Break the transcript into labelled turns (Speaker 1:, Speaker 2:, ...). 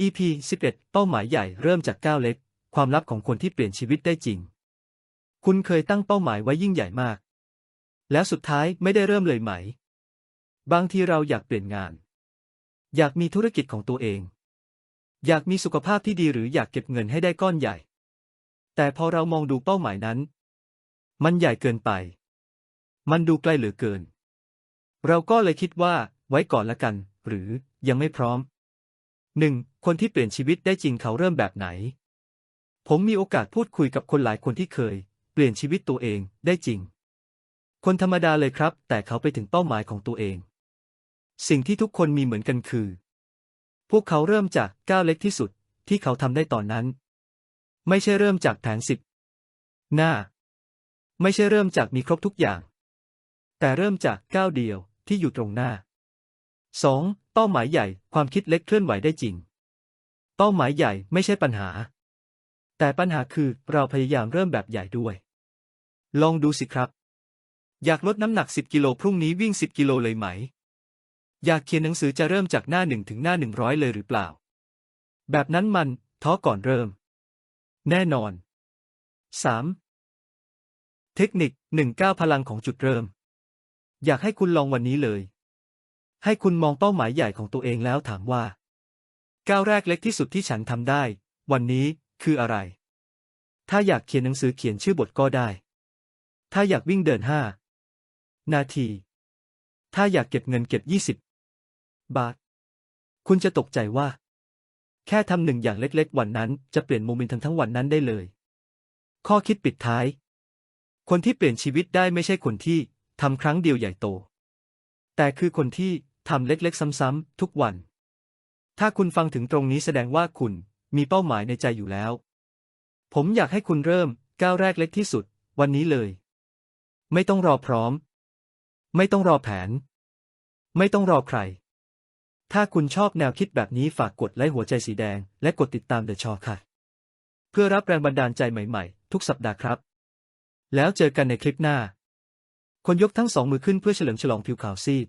Speaker 1: EP 11 เป้าหมายใหญ่เริ่มจากก้าวเล็ก ความลับของคนที่เปลี่ยนชีวิตได้จริง คุณเคยตั้งเป้าหมายไว้ยิ่งใหญ่มาก แล้วสุดท้ายไม่ได้เริ่มเลยไหม บางทีเราอยากเปลี่ยนงาน อยากมีธุรกิจของตัวเอง อยากมีสุขภาพที่ดีหรืออยากเก็บเงินให้ได้ก้อนใหญ่ แต่พอเรามองดูเป้าหมายนั้น มันใหญ่เกินไป มันดูไกลเหลือเกิน เราก็เลยคิดว่าไว้ก่อนละกัน หรือยังไม่พร้อม หนึ่งคนที่เปลี่ยนชีวิตได้จริงเขาเริ่มแบบไหน ผมมีโอกาสพูดคุยกับคนหลายคนที่เคย เปลี่ยนชีวิตตัวเองได้จริง คนธรรมดาเลยครับ แต่เขาไปถึงเป้าหมายของตัวเอง สิ่งที่ทุกคนมีเหมือนกันคือ พวกเขาเริ่มจากก้าวเล็กที่สุดที่เขาทำได้ตอนนั้น ไม่ใช่เริ่มจากแผนสิบหน้า ไม่ใช่เริ่มจากมีครบทุกอย่าง แต่เริ่มจากก้าวเดียวที่อยู่ตรงหน้า 2. เป้าหมายใหญ่ความคิดเล็กเคลื่อนไหวได้จริง เป้าหมายใหญ่ไม่ใช่ปัญหา แต่ปัญหาคือเราพยายามเริ่มแบบใหญ่ด้วย ลองดูสิครับ อยากลดน้ำหนัก 10 กิโลพรุ่งนี้วิ่ง 10 กิโลเลยไหม อยากเขียนหนังสือจะเริ่มจากหน้าหนึ่งถึงหน้าหนึ่งร้อยเลยหรือเปล่า แบบนั้นมันท้อก่อนเริ่ม แน่นอน 3. เทคนิค1ก้าวพลังของจุดเริ่ม อยากให้คุณลองวันนี้เลย ให้คุณมองเป้าหมายใหญ่ของตัวเองแล้วถามว่า ก้าวแรกเล็กที่สุดที่ฉันทำได้ วันนี้คืออะไร ถ้าอยากเขียนหนังสือเขียนชื่อบทก็ได้ ถ้าอยากวิ่งเดินห้านาที ถ้าอยากเก็บเงินเก็บยี่สิบบาท คุณจะตกใจว่า แค่ทำหนึ่งอย่างเล็กๆ วันนั้นจะเปลี่ยนโมเมนตัมทั้งวันนั้นได้เลย ข้อคิดปิดท้าย คนที่เปลี่ยนชีวิตได้ไม่ใช่คนที่ทำครั้งเดียวใหญ่โต แต่คือคนที่ ทำเล็กๆ ซ้ำๆทุกวัน ถ้าคุณฟังถึงตรงนี้แสดงว่าคุณมีเป้าหมายในใจอยู่แล้ว ผมอยากให้คุณเริ่มก้าวแรกเล็กที่สุด วันนี้เลย ไม่ต้องรอพร้อม ไม่ต้องรอแผน ไม่ต้องรอใคร ถ้าคุณชอบแนวคิดแบบนี้ฝากกดไลค์หัวใจสีแดง และกดติดตามเดอะชอค่ะ เพื่อรับแรงบันดาลใจใหม่ๆ ทุกสัปดาห์ครับ แล้วเจอกันในคลิปหน้า คนยกทั้งสองมือขึ้นเพื่อเฉลิมฉลองผิวขาวซีด